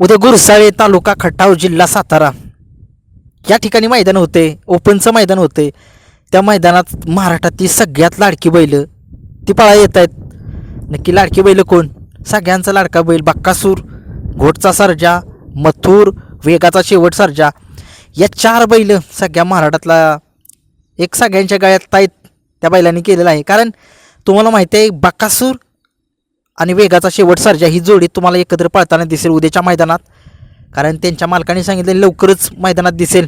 उद्या गुरसाळे तालुका खटाव जिल्हा सातारा. या ठिकाणी मैदान होते ओपनचं मैदान होते. त्या मैदानात महाराष्ट्रातली सगळ्यात लाडकी बैल ती पळा येत आहेत नक्की लाडकी बैल कोण? सगळ्यांचा लाडका बैल बक्कासूर घोटचा सर्जा मथुर वेगाचा शेवट सर्जा. या चार बैल सगळ्या महाराष्ट्रातला एक सगळ्यांच्या गळ्यात ताईत त्या बैलांनी केलेला आहे. कारण तुम्हाला माहिती आहे बक्कासूर आणि वेगाचा शेवट सर्जा ही जोडी तुम्हाला एकत्र पळताना दिसेल उद्याच्या मैदानात. कारण त्यांच्या मालकाने सांगितलं लवकरच मैदानात दिसेल.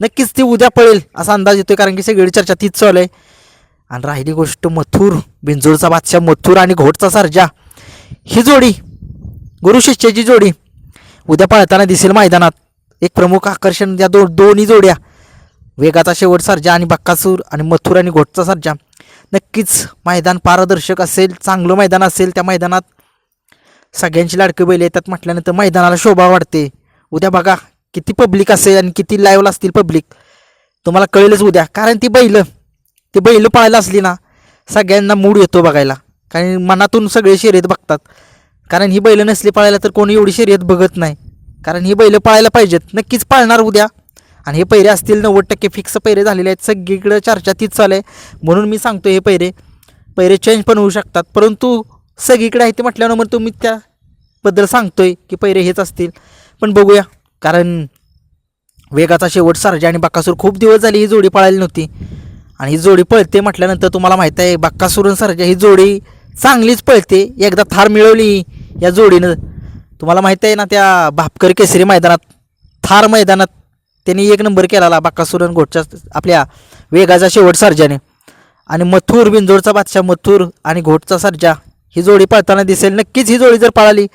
नक्कीच ती उद्या पळेल असा अंदाज येतोय कारण की सगळी चर्चा तीच चालू आहे. आणि राहिली गोष्ट मथुर बिंजोडचा बादशाह मथुर आणि घोटचा सर्जा. ही जोडी गुरु शिष्याची जोडी उद्या पळताना दिसेल मैदानात. एक प्रमुख आकर्षण या दो दोन्ही जोड्या. वेगाचा शेवट सर्जा आणि बक्कासूर आणि मथुर आणि घोटचा सर्जा. नक्कीच मैदान पारदर्शक असेल चांगलं मैदान असेल त्या मैदानात सगळ्यांची लाडकी बैल येतात म्हटल्यानंतर मैदानाला शोभा वाढते. उद्या बघा किती पब्लिक असेल आणि किती लाईव्हला असतील पब्लिक तुम्हाला कळेलच उद्या. कारण ती बैलं ती बैल पाळायला असली ना सगळ्यांना मूड येतो बघायला. कारण मनातून सगळे शर्यत बघतात. कारण ही बैलं नसली पाळायला तर कोणी एवढी शर्यत बघत नाही. कारण ही बैलं पाळायला पाहिजेत. नक्कीच पाळणार उद्या. आणि हे पैरे असतील नव्वद टक्के फिक्स पैरे झालेले आहेत. सगळीकडं चर्चा तीच चालू आहे. म्हणून मी सांगतो हे पैरे. पैरे चेंज पण होऊ शकतात. परंतु सगळीकडे आहे ते म्हटल्यानं मग तुम्ही त्याबद्दल सांगतोय की पैरे हेच असतील. पण बघूया. कारण वेगाचा शेवट सारजा आणि बक्कासूर खूप दिवस झाली ही जोडी पळाली नव्हती. आणि ही जोडी पळते म्हटल्यानंतर तुम्हाला माहीत आहे बक्कासूर आणि सरजा ही जोडी चांगलीच पळते. एकदा थार मिळवली या जोडीनं. तुम्हाला माहीत आहे ना त्या भापकर केसरी मैदानात थार मैदानात त्यांनी एक नंबर केला बक्कासूर आणि घोटच्या आपल्या वेगाचा शेवट सर्जाने. आणि मथुर बिंजोडचा बादशाह मथुर आणि घोटचा सर्जा ही जोडी पळताना दिसेल. नक्कीच ही जोडी जर पळाली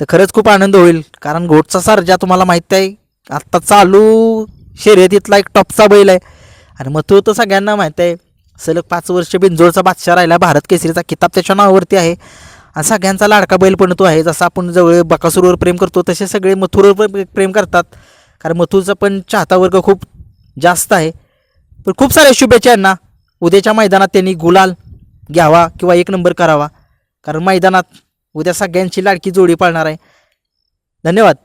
तर खरंच खूप आनंद होईल. कारण घोटचा सर्जा तुम्हाला माहीत आहे आत्ता चालू शर्यतीतला एक टॉपचा बैल आहे. आणि मथुर तर सगळ्यांना माहीत आहे सलग पाच वर्ष बिंजोडचा बादशाह राहिला भारत केसरीचा किताब त्याच्या नावावरती आहे. आणि सगळ्यांचा लाडका बैल पण तो आहे. जसा आपण जवळ बकासूरवर प्रेम करतो तसे सगळे मथुरवर प्रेम करतात. कारण मथुरचा पण चाहता वर्ग खूप जास्त आहे. पण खूप साऱ्या शुभेच्छा यांना उद्याच्या मैदानात त्यांनी गुलाल घ्यावा किंवा एक नंबर करावा. कारण मैदानात उद्या सगळ्यांची लाडकी जोडी पाळणार आहे. धन्यवाद.